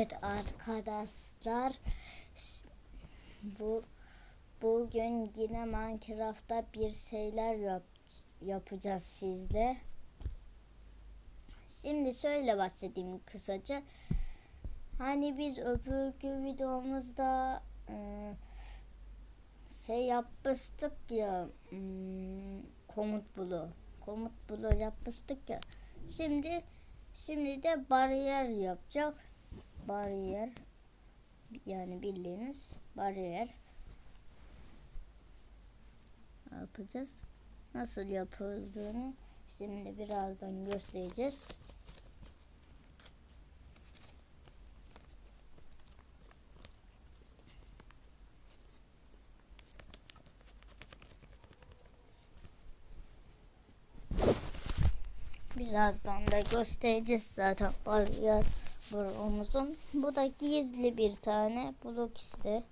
Evet arkadaşlar bu bugün yine Minecraft'ta bir şeyler yap, yapacağız sizle. Şimdi şöyle bahsedeyim kısaca. Hani biz öbürkü videomuzda e, şey yapmıştık ya hmm, komut bulu. Komut bulu yapmıştık ya. Şimdi şimdi de bariyer yapacak. Bariyer yani bildiğiniz bariyer yapacağız. Nasıl yapıldığını şimdi birazdan göstereceğiz. Birazdan da göstereceğiz zaten bariyer bloğumuzun. Bu da gizli bir tane blok işte.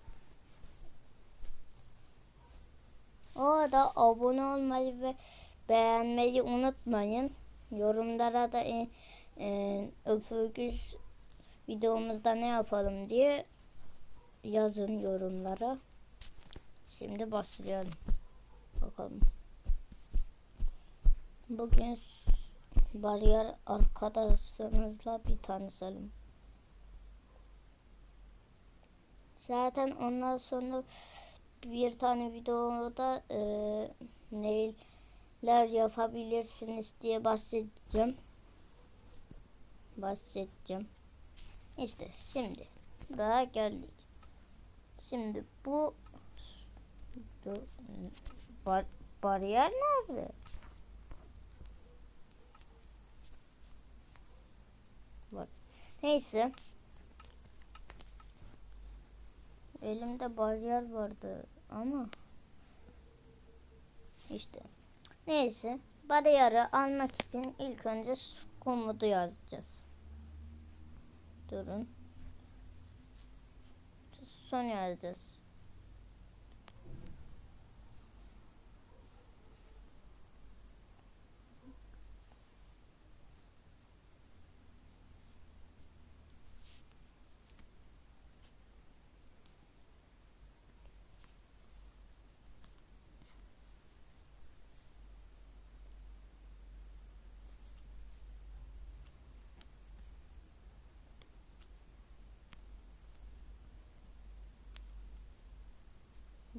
O da abone olmayı ve beğenmeyi unutmayın. Yorumlara da e, e, öpücük videomuzda ne yapalım diye yazın yorumlara. Şimdi başlayalım. Bakalım. Bugün bariyer arkadaşlarımızla bir tanışalım. Zaten ondan sonra bir tane videoda e, neler yapabilirsiniz diye bahsedeceğim. Bahsedeceğim. İşte şimdi daha geldik. Şimdi bu bar, bariyer nerede? Var. Neyse. Elimde bariyer vardı ama işte. Neyse. Bariyeri almak için ilk önce komutu yazacağız. Durun. Son yazacağız.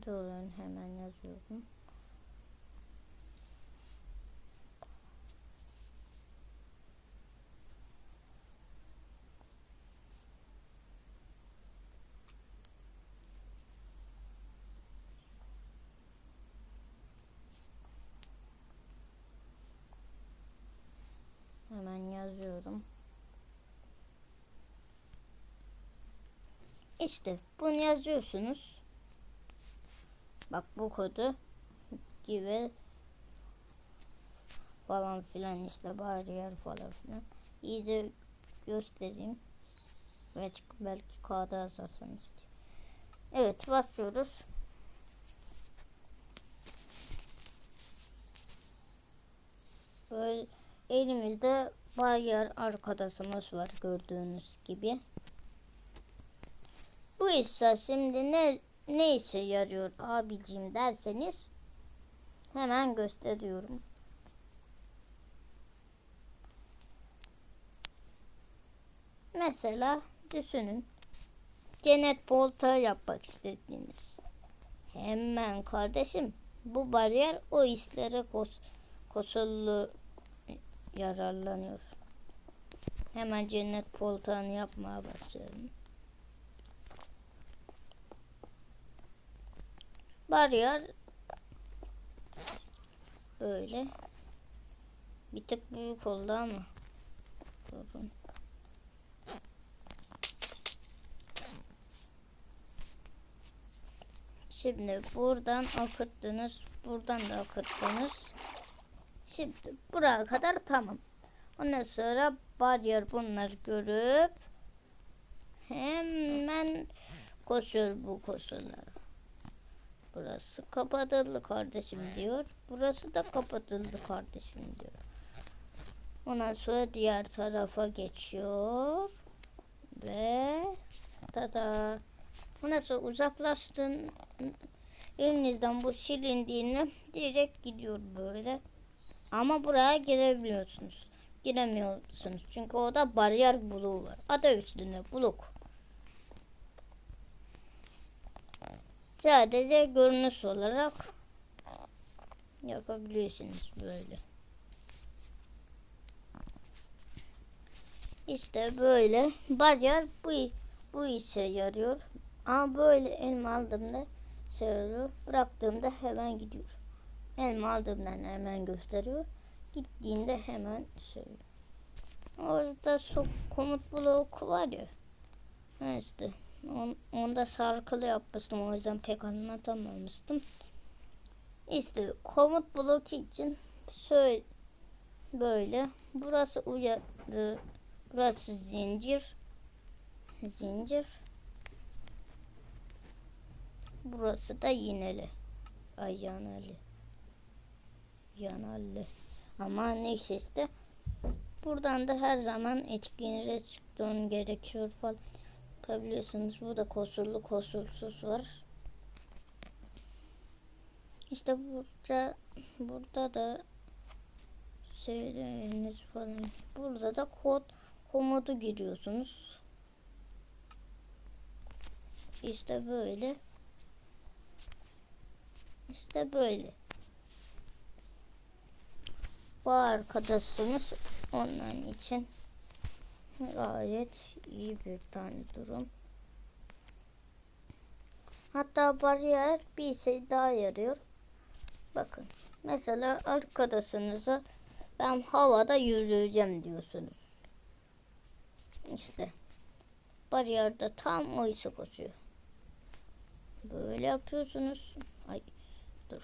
Durun hemen yazıyorum. Hemen yazıyorum. İşte bunu yazıyorsunuz. Bak bu kodu gibi falan filan işte bariyer falan filan. İyice göstereyim. Belki, belki kağıda yazarsanız işte. Evet basıyoruz. Böyle elimizde bariyer arkadaşımız var gördüğünüz gibi. Bu ise şimdi ne ne işe yarıyor abicim derseniz hemen gösteriyorum. Mesela düşünün. Cennet bolta yapmak istediniz. Hemen kardeşim bu bariyer o işlere kos koşullu yararlanıyor. Hemen cennet poltağını yapmaya başlıyorum. Bariyer böyle bir tık büyük oldu ama durun. Şimdi buradan akıttınız. Buradan da akıttınız. Şimdi buraya kadar tamam. Ondan sonra bariyer bunları görüp hemen koşuyor bu koşullara. Burası kapatıldı kardeşim diyor. Burası da kapatıldı kardeşim diyor. Ondan sonra diğer tarafa geçiyor. Ve tada. Bu nasıl uzaklaştın elinizden bu silindiğinde direkt gidiyor böyle. Ama buraya girebiliyorsunuz. Giremiyorsunuz. Çünkü orada bariyer buluğu var. Adı üstünde buluk. Sadece görünüş olarak yapabiliyorsunuz böyle. İşte böyle bariyer bu bu işe yarıyor. Ama böyle elma aldığımda söylüyor. Bıraktığımda hemen gidiyor. Elma aldığımdan hemen gösteriyor. Gittiğinde hemen söylüyor. Orada su komut bloku var ya. İşte. On, onda sarkılı yapmıştım. O yüzden pek anlatamamıştım. İşte komut bloku için şöyle böyle. Burası uyarı. Burası zincir. Zincir. Burası da yineli. Ay yanalı. Yanalı. Ama neyse işte. Buradan da her zaman etkinliğe çıktığın gerekiyor falan. Biliyorsunuz bu da koşullu koşulsuz var. İşte burada burada da söyleyiniz falan. Burada da kod komodu giriyorsunuz. İşte böyle. İşte böyle. Bu arkadaşımız onun için gayet iyi bir tane durum. Hatta bariyer bir şey daha yarıyor. Bakın. Mesela arkadaşınıza ben havada yürüyeceğim diyorsunuz. İşte. Bariyerde tam o işe koşuyor. Böyle yapıyorsunuz. Ay dur.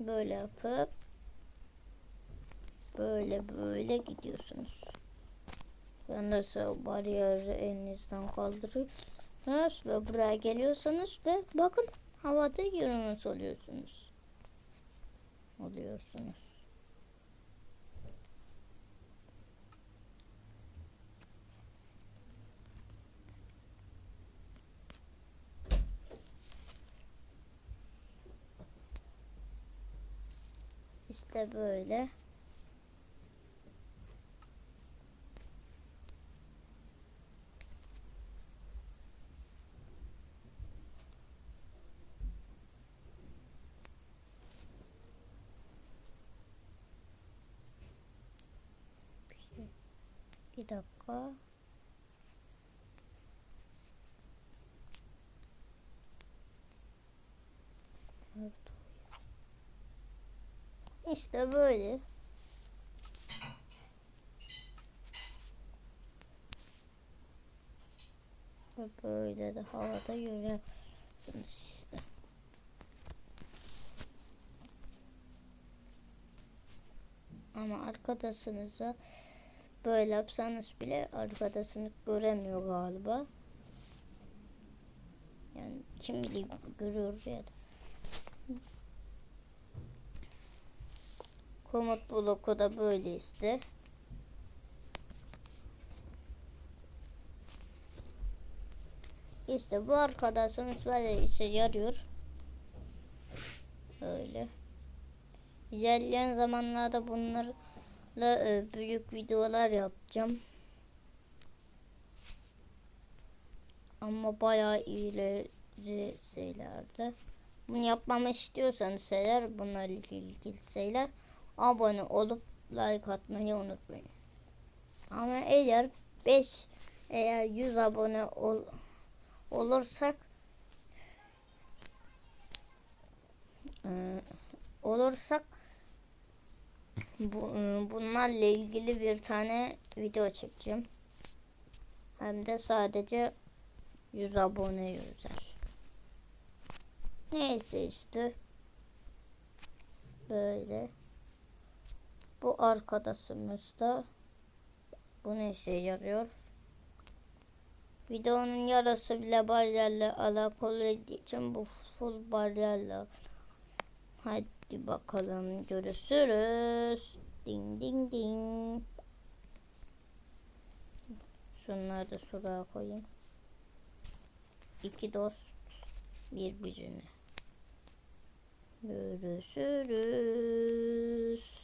Böyle yapıp böyle böyle gidiyorsunuz. Ben nasıl bariyeri elinizden kaldırıyorsunuz ve buraya geliyorsanız ve bakın havada yürümüş oluyorsunuz. Oluyorsunuz. İşte böyle. Bir dakika. İşte böyle. Ve böyle de havada yürüyorsunuz. Ama arkadaşınıza böyle yapsanız bile arkadaşını göremiyor galiba. Yani kim bilir görüyor ya da. Komut bloku da böyle işte. İşte bu arkadaşımız böyle işe yarıyor. Öyle. İlerleyen zamanlarda bunlarla e, büyük videolar yapacağım. Ama bayağı ileri şeylerde. Bunu yapmamı istiyorsanız eğer bunlarla ilgili şeyler abone olup like atmayı unutmayın. Ama eğer 5 eğer 100 abone ol, olursak e, olursak bu, e, bunlarla ilgili bir tane video çekeceğim. Hem de sadece 100 abone özel. Neyse işte. Böyle. Bu arkadaşımız da bu ne işe yarıyor? Videonun yarısı bile bariyerle alakalı olduğu için bu full bariyerle. Hadi bakalım görüşürüz. Ding ding ding. Şunları da şuraya koyayım. İki dost birbirine. Görüşürüz.